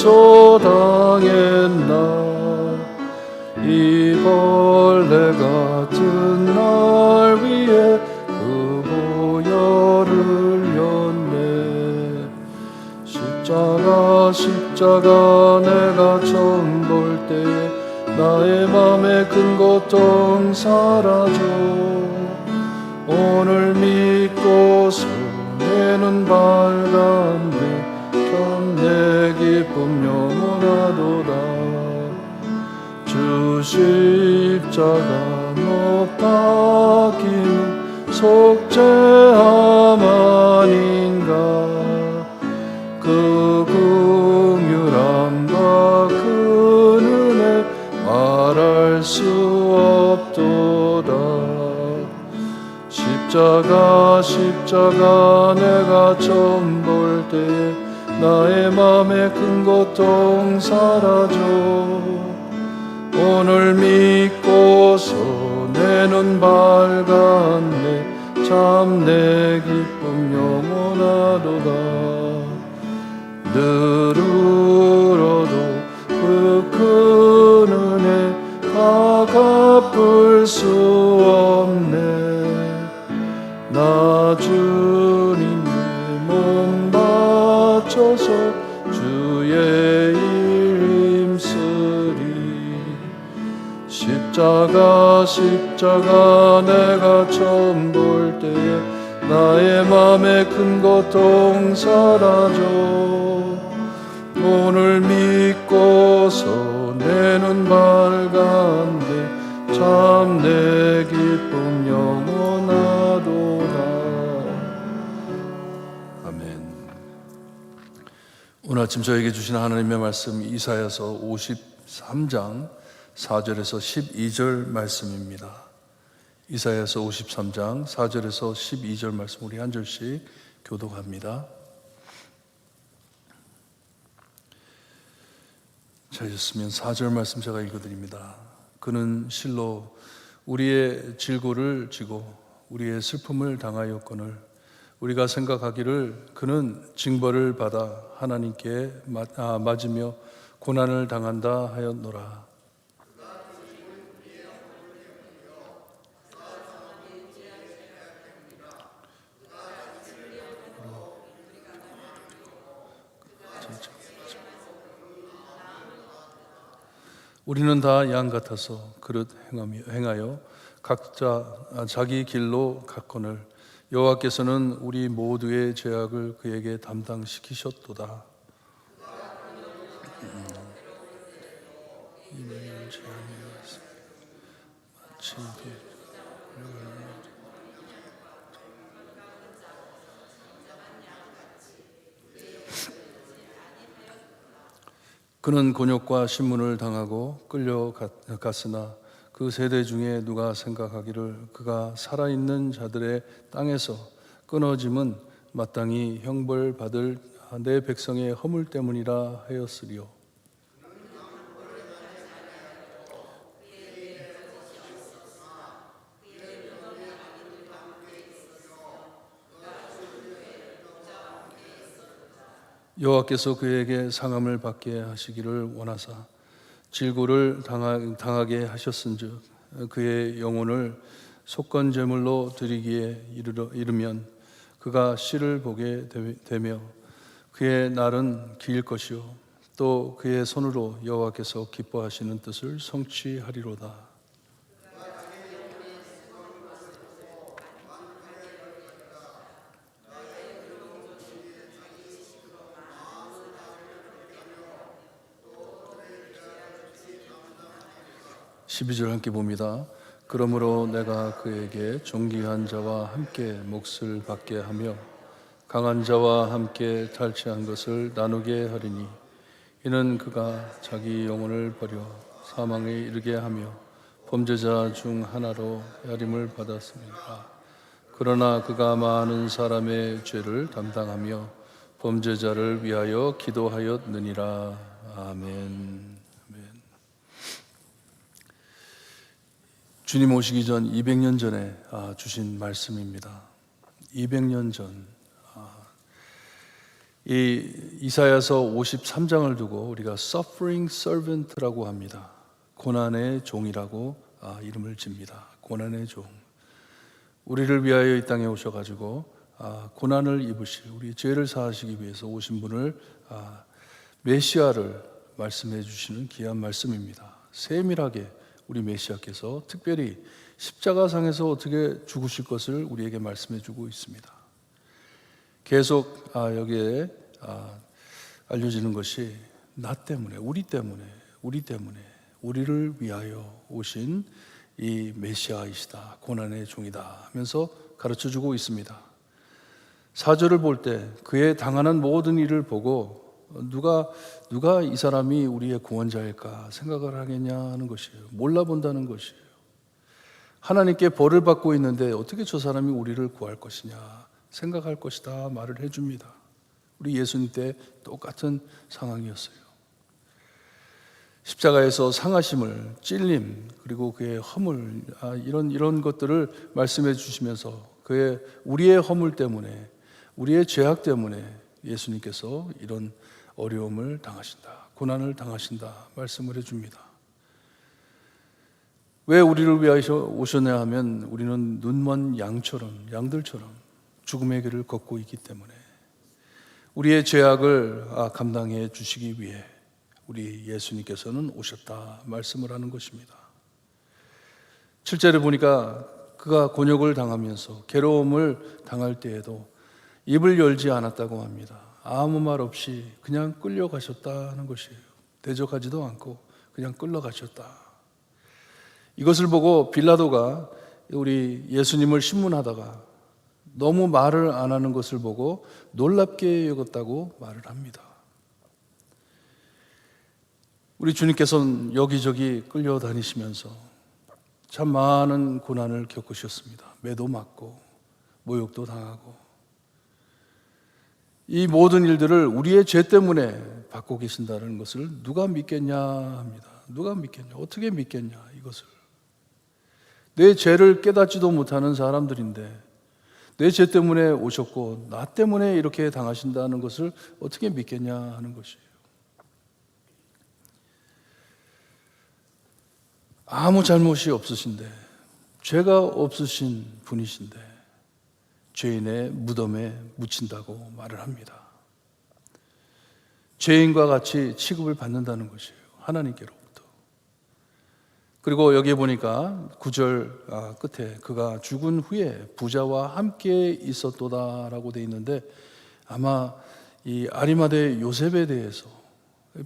고쳐 당했나 이 벌레 같은 날 위에 그 보혈을 였네 십자가 십자가 내가 처음 볼 때에 나의 맘에 큰 고통 사라져. 오늘 믿고서 내는 밝았네 주 십자가 못 박히는 속죄함 아닌가? 그 긍휼함과 그 은혜 말할 수 없도다. 십자가 십자가 내가 처음 볼 때 나의 맘에 큰 고통 사라져 오늘 믿고서 내 눈 밝았네. 참 내 기쁨 영원하도다. 늘 울어도 그 큰 은혜 다 갚을 수 없네 십자가 십자가 내가 처음 볼 때에 나의 맘에 큰 고통 사라져. 오늘 믿고서 내 눈 밝았네 참내 기쁨 영원하도다. 아멘. 오늘 아침 저에게 주신 하나님의 말씀 이사야서 53장 4절에서 12절 말씀입니다 이사야서 53장 4절에서 12절 말씀 우리 한 절씩 교독합니다 잘하셨으면 4절 말씀 제가 읽어드립니다. 그는 실로 우리의 질고를 지고 우리의 슬픔을 당하였거늘 우리가 생각하기를 그는 징벌을 받아 하나님께 맞- 아, 맞으며 고난을 당한다 하였노라. 우리는 다 양 같아서 그릇 행하여 각자 자기 길로 갔거늘 여호와께서는 우리 모두의 죄악을 그에게 담당시키셨도다. 음. 마치 그- 그는 곤욕과 신문을 당하고 끌려갔으나 그 세대 중에 누가 생각하기를 그가 살아있는 자들의 땅에서 끊어짐은 마땅히 형벌 받을 내 백성의 허물 때문이라 하였으리요. 여호와께서 그에게 상함을 받게 하시기를 원하사 질고를 당하, 당하 게 하셨은즉 그의 영혼을 속건 제물로 드리기에 이르러, 이르면 그가 씨를 보게 되- 되며 그의 날은 길 것이요 또 그의 손으로 여호와께서 기뻐하시는 뜻을 성취하리로다. 십이 절 함께 봅니다. 그러므로 내가 그에게 존귀한 자와 함께 몫을 받게 하며 강한 자와 함께 탈취한 것을 나누게 하리니 이는 그가 자기 영혼을 버려 사망에 이르게 하며 범죄자 중 하나로 야림을 받았습니다. 그러나 그가 많은 사람의 죄를 담당하며 범죄자를 위하여 기도하였느니라. 아멘. 주님 오시기 전 200년 전에 아, 주신 말씀입니다. 200년 전. 아, 이 이사야서 53장을 두고 우리가 suffering servant라고 합니다. 고난의 종이라고 아, 이름을 집니다. 고난의 종. 우리를 위하여 이 땅에 오셔가지고 아, 고난을 입으실 우리 죄를 사하시기 위해서 오신 분을 아, 메시아를 말씀해 주시는 귀한 말씀입니다. 세밀하게 우리 메시아께서 특별히 십자가상에서 어떻게 죽으실 것을 우리에게 말씀해 주고 있습니다. 계속 아, 여기에 아, 알려지는 것이 나 때문에, 우리 때문에, 우리 때문에, 우리를 위하여 오신 이 메시아이시다, 고난의 종이다 하면서 가르쳐 주고 있습니다. 사절을 볼 때 그의 당하는 모든 일을 보고 누가 누가 이 사람이 우리의 구원자일까 생각을 하겠냐 하는 것이에요. 몰라본다는 것이에요. 하나님께 벌을 받고 있는데 어떻게 저 사람이 우리를 구할 것이냐 생각할 것이다 말을 해줍니다. 우리 예수님 때 똑같은 상황이었어요. 십자가에서 상하심을 찔림 그리고 그의 허물 아, 이런 이런 것들을 말씀해 주시면서 그의 우리의 허물 때문에 우리의 죄악 때문에 예수님께서 이런 어려움을 당하신다 고난을 당하신다 말씀을 해줍니다. 왜 우리를 위하여 오셨냐 하면 우리는 눈먼 양처럼 양들처럼 죽음의 길을 걷고 있기 때문에 우리의 죄악을 아, 감당해 주시기 위해 우리 예수님께서는 오셨다 말씀을 하는 것입니다. 7절에 보니까 그가 곤욕을 당하면서 괴로움을 당할 때에도 입을 열지 않았다고 합니다. 아무 말 없이 그냥 끌려가셨다는 것이에요. 대적하지도 않고 그냥 끌려가셨다. 이것을 보고 빌라도가 우리 예수님을 신문하다가 너무 말을 안 하는 것을 보고 놀랍게 여겼다고 말을 합니다. 우리 주님께서는 여기저기 끌려다니시면서 참 많은 고난을 겪으셨습니다. 매도 맞고 모욕도 당하고 이 모든 일들을 우리의 죄 때문에 받고 계신다는 것을 누가 믿겠냐 합니다. 누가 믿겠냐? 어떻게 믿겠냐 이것을 내 죄를 깨닫지도 못하는 사람들인데 내 죄 때문에 오셨고 나 때문에 이렇게 당하신다는 것을 어떻게 믿겠냐 하는 것이에요. 아무 잘못이 없으신데 죄가 없으신 분이신데 죄인의 무덤에 묻힌다고 말을 합니다. 죄인과 같이 취급을 받는다는 것이에요. 하나님께로부터. 그리고 여기에 보니까 구절 아, 끝에 그가 죽은 후에 부자와 함께 있었도다라고 돼 있는데 아마 이 아리마대 요셉에 대해서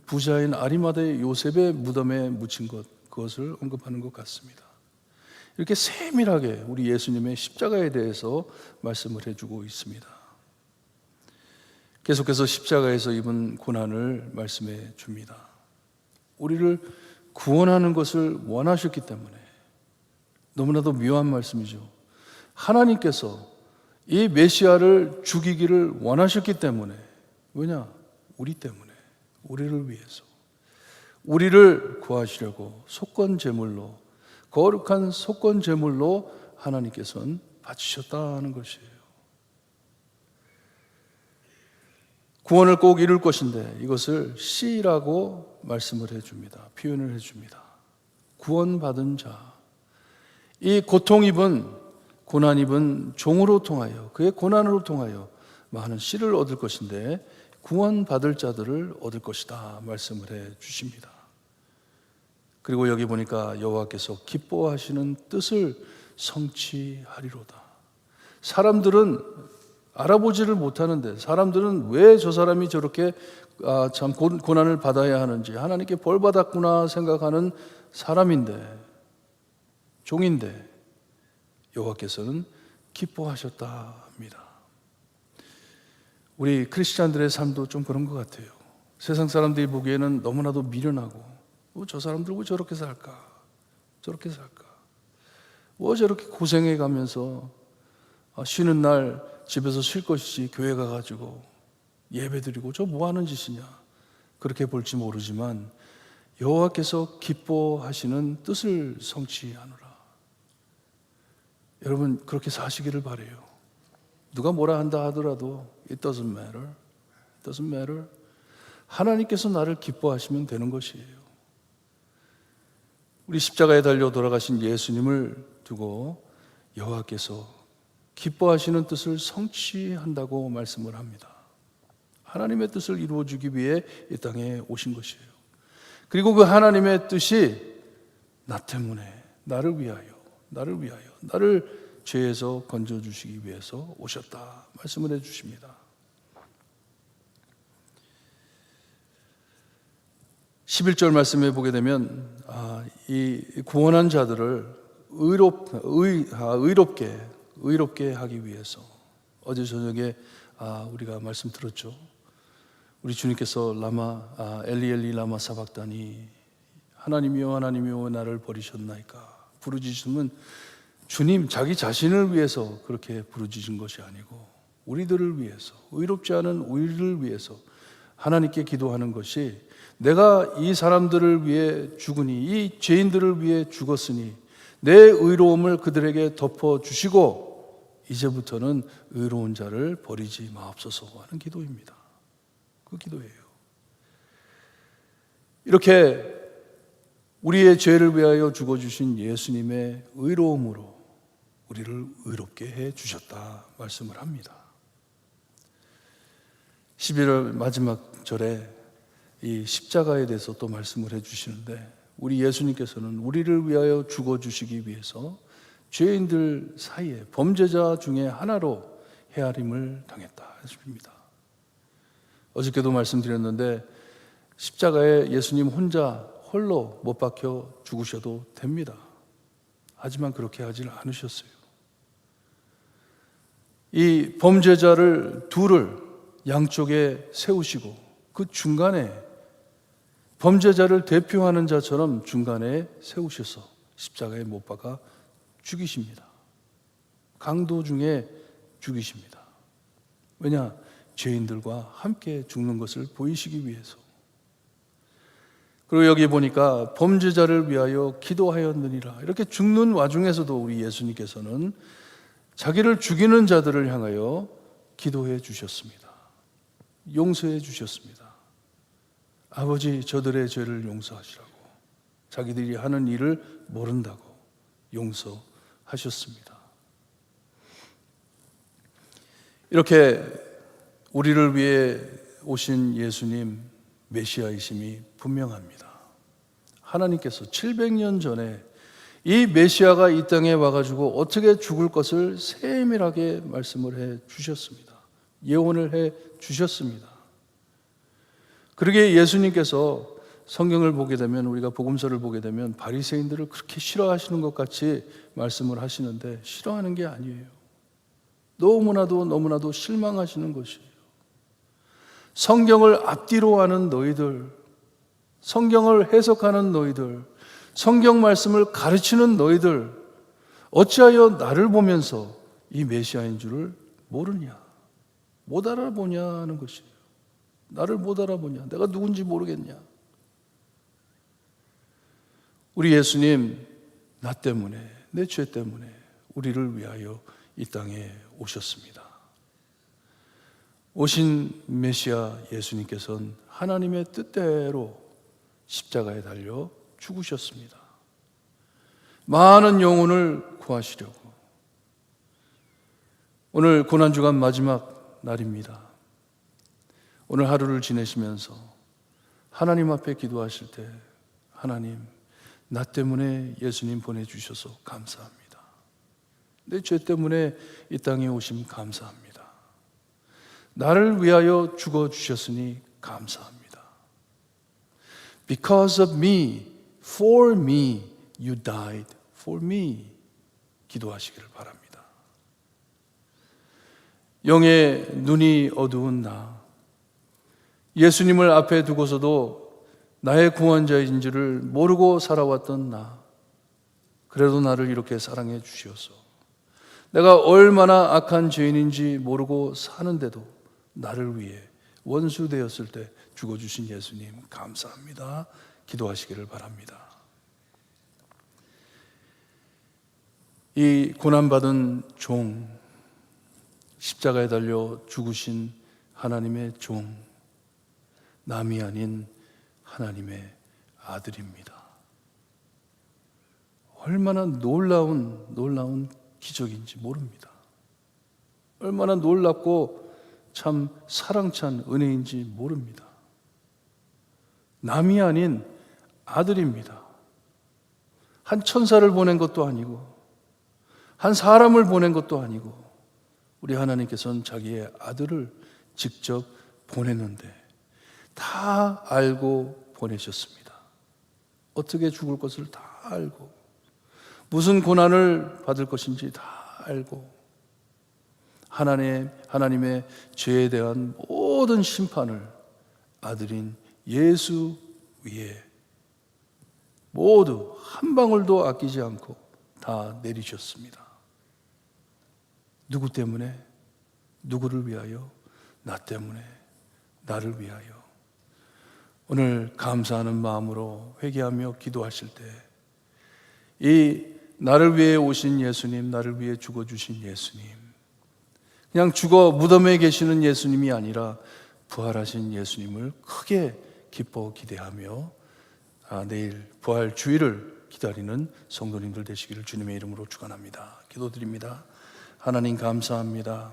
부자인 아리마대 요셉의 무덤에 묻힌 것 그것을 언급하는 것 같습니다. 이렇게 세밀하게 우리 예수님의 십자가에 대해서 말씀을 해주고 있습니다. 계속해서 십자가에서 입은 고난을 말씀해 줍니다. 우리를 구원하는 것을 원하셨기 때문에 너무나도 묘한 말씀이죠. 하나님께서 이 메시아를 죽이기를 원하셨기 때문에 왜냐? 우리 때문에 우리를 위해서 우리를 구하시려고 속건 제물로 거룩한 속건 제물로 하나님께서는 바치셨다는 것이에요. 구원을 꼭 이룰 것인데 이것을 씨라고 말씀을 해줍니다. 표현을 해줍니다. 구원받은 자. 이 고통 입은 고난 입은 종으로 통하여 그의 고난으로 통하여 많은 씨를 얻을 것인데 구원받을 자들을 얻을 것이다 말씀을 해 주십니다. 그리고 여기 보니까 여호와께서 기뻐하시는 뜻을 성취하리로다. 사람들은 알아보지를 못하는데 사람들은 왜 저 사람이 저렇게 아, 참 고- 고난을 받아야 하는지 하나님께 벌 받았구나 생각하는 사람인데 종인데 여호와께서는 기뻐하셨다 합니다. 우리 크리스찬들의 삶도 좀 그런 것 같아요. 세상 사람들이 보기에는 너무나도 미련하고 뭐 저 사람들 왜 저렇게 살까? 저렇게 살까? 뭐 저렇게 고생해 가면서 아, 쉬는 날 집에서 쉴 것이지 교회 가가지고 예배 드리고 저 뭐 하는 짓이냐? 그렇게 볼지 모르지만 여호와께서 기뻐하시는 뜻을 성취하노라. 여러분 그렇게 사시기를 바래요. 누가 뭐라 한다 하더라도 it doesn't matter. It doesn't matter. 하나님께서 나를 기뻐하시면 되는 것이에요. 우리 십자가에 달려 돌아가신 예수님을 두고 여호와께서 기뻐하시는 뜻을 성취한다고 말씀을 합니다. 하나님의 뜻을 이루어 주기 위해 이 땅에 오신 것이에요. 그리고 그 하나님의 뜻이 나 때문에 나를 위하여 나를 위하여 나를 죄에서 건져 주시기 위해서 오셨다 말씀을 해 주십니다. 11절 말씀에 보게 되면 아, 이 구원한 자들을 의롭, 의, 아, 의롭게 의롭게 하기 위해서 어제 저녁에 아, 우리가 말씀 들었죠. 우리 주님께서 라마 아, 엘리 엘리 라마 사박다니 하나님이여 하나님이여 나를 버리셨나이까 부르짖음은 주님 자기 자신을 위해서 그렇게 부르짖은 것이 아니고 우리들을 위해서 의롭지 않은 우리를 위해서 하나님께 기도하는 것이 내가 이 사람들을 위해 죽으니 이 죄인들을 위해 죽었으니 내 의로움을 그들에게 덮어 주시고 이제부터는 의로운 자를 버리지 마옵소서 하는 기도입니다. 그 기도예요. 이렇게 우리의 죄를 위하여 죽어 주신 예수님의 의로움으로 우리를 의롭게 해 주셨다 말씀을 합니다. 11월 마지막 절에 이 십자가에 대해서 또 말씀을 해 주시는데 우리 예수님께서는 우리를 위하여 죽어 주시기 위해서 죄인들 사이에 범죄자 중에 하나로 헤아림을 당했다 했습니다. 어저께도 말씀드렸는데 십자가에 예수님 혼자 홀로 못 박혀 죽으셔도 됩니다. 하지만 그렇게 하질 않으셨어요. 이 범죄자를 둘을 양쪽에 세우시고 그 중간에 범죄자를 대표하는 자처럼 중간에 세우셔서 십자가에 못 박아 죽이십니다. 강도 중에 죽이십니다. 왜냐? 죄인들과 함께 죽는 것을 보이시기 위해서. 그리고 여기 보니까 범죄자를 위하여 기도하였느니라. 이렇게 죽는 와중에서도 우리 예수님께서는 자기를 죽이는 자들을 향하여 기도해 주셨습니다. 용서해 주셨습니다. 아버지 저들의 죄를 용서하시라고. 자기들이 하는 일을 모른다고 용서하셨습니다. 이렇게 우리를 위해 오신 예수님 메시아이심이 분명합니다. 하나님께서 700년 전에 이 메시아가 이 땅에 와가지고 어떻게 죽을 것을 세밀하게 말씀을 해 주셨습니다. 예언을 해 주셨습니다. 그러게 예수님께서 성경을 보게 되면 우리가 복음서를 보게 되면 바리새인들을 그렇게 싫어하시는 것 같이 말씀을 하시는데 싫어하는 게 아니에요. 너무나도 너무나도 실망하시는 것이에요. 성경을 앞뒤로 하는 너희들, 성경을 해석하는 너희들, 성경 말씀을 가르치는 너희들, 어찌하여 나를 보면서 이 메시아인 줄을 모르냐? 못 알아보냐 하는 것이에요. 나를 못 알아보냐? 내가 누군지 모르겠냐? 우리 예수님, 나 때문에, 내 죄 때문에 우리를 위하여 이 땅에 오셨습니다. 오신 메시아 예수님께서는 하나님의 뜻대로 십자가에 달려 죽으셨습니다. 많은 영혼을 구하시려고. 오늘 고난주간 마지막 날입니다. 오늘 하루를 지내시면서 하나님 앞에 기도하실 때 하나님 나 때문에 예수님 보내주셔서 감사합니다. 내 죄 때문에 이 땅에 오심 감사합니다. 나를 위하여 죽어 주셨으니 감사합니다. Because of me, for me, you died for me. 기도하시기를 바랍니다. 영의 눈이 어두운 나, 예수님을 앞에 두고서도 나의 구원자인 줄을 모르고 살아왔던 나, 그래도 나를 이렇게 사랑해 주시어서 내가 얼마나 악한 죄인인지 모르고 사는데도 나를 위해 원수 되었을 때 죽어주신 예수님 감사합니다. 기도하시기를 바랍니다. 이 고난받은 종, 십자가에 달려 죽으신 하나님의 종, 남이 아닌 하나님의 아들입니다. 얼마나 놀라운, 놀라운 기적인지 모릅니다. 얼마나 놀랍고 참 사랑찬 은혜인지 모릅니다. 남이 아닌 아들입니다. 한 천사를 보낸 것도 아니고, 한 사람을 보낸 것도 아니고, 우리 하나님께서는 자기의 아들을 직접 보냈는데, 다 알고 보내셨습니다. 어떻게 죽을 것을 다 알고, 무슨 고난을 받을 것인지 다 알고, 하나님, 하나님의 죄에 대한 모든 심판을 아들인 예수 위에 모두 한 방울도 아끼지 않고 다 내리셨습니다. 누구 때문에? 누구를 위하여? 나 때문에, 나를 위하여. 오늘 감사하는 마음으로 회개하며 기도하실 때, 이 나를 위해 오신 예수님, 나를 위해 죽어주신 예수님, 그냥 죽어 무덤에 계시는 예수님이 아니라 부활하신 예수님을 크게 기뻐 기대하며 아, 내일 부활 주일을 기다리는 성도님들 되시기를 주님의 이름으로 축원합니다. 기도드립니다. 하나님 감사합니다.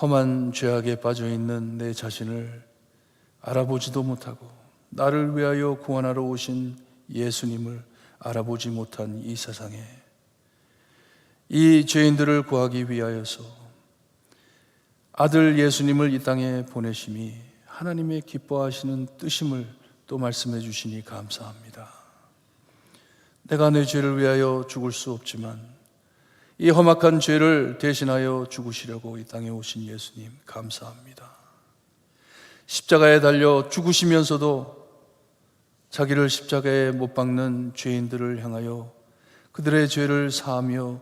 험한 죄악에 빠져 있는 내 자신을 알아보지도 못하고 나를 위하여 구원하러 오신 예수님을 알아보지 못한 이 세상에 이 죄인들을 구하기 위하여서 아들 예수님을 이 땅에 보내심이 하나님의 기뻐하시는 뜻임을 또 말씀해 주시니 감사합니다. 내가 내 죄를 위하여 죽을 수 없지만 이 험악한 죄를 대신하여 죽으시려고 이 땅에 오신 예수님 감사합니다. 십자가에 달려 죽으시면서도 자기를 십자가에 못 박는 죄인들을 향하여 그들의 죄를 사하며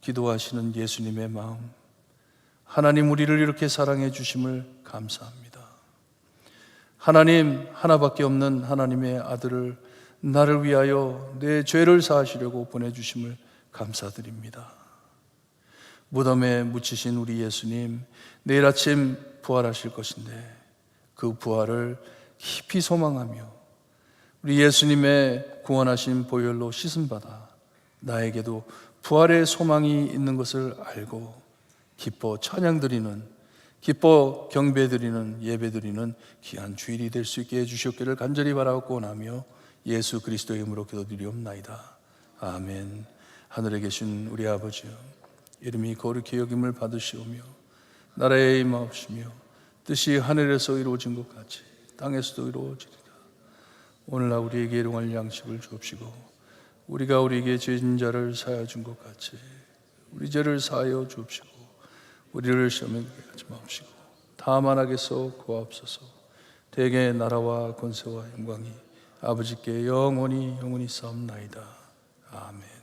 기도하시는 예수님의 마음, 하나님 우리를 이렇게 사랑해 주심을 감사합니다. 하나님 하나밖에 없는 하나님의 아들을 나를 위하여 내 죄를 사하시려고 보내 주심을 감사드립니다. 무덤에 묻히신 우리 예수님, 내일 아침 부활하실 것인데 그 부활을 깊이 소망하며 우리 예수님의 구원하신 보혈로 씻음 받아 나에게도 부활의 소망이 있는 것을 알고 기뻐 찬양 드리는 기뻐 경배 드리는 예배 드리는 귀한 주일이 될 수 있게 해 주셨기를 간절히 바라고 나며 예수 그리스도의 이름으로 기도드리옵나이다. 아멘. 하늘에 계신 우리 아버지여 이름이 거룩히 여김을 받으시오며 나라의 임하옵시며 뜻이 하늘에서 이루어진 것 같이 땅에서도 이루어지리라. 오늘날 우리에게 일용할 양식을 주옵시고 우리가 우리에게 죄진 자를 사하여 준 것 같이 우리 죄를 사하여 주옵시고 우리를 시험에 하지 마옵시고 다만 하게서 구하옵소서. 대개 나라와 권세와 영광이 아버지께 영원히 영원히 싸움나이다. 아멘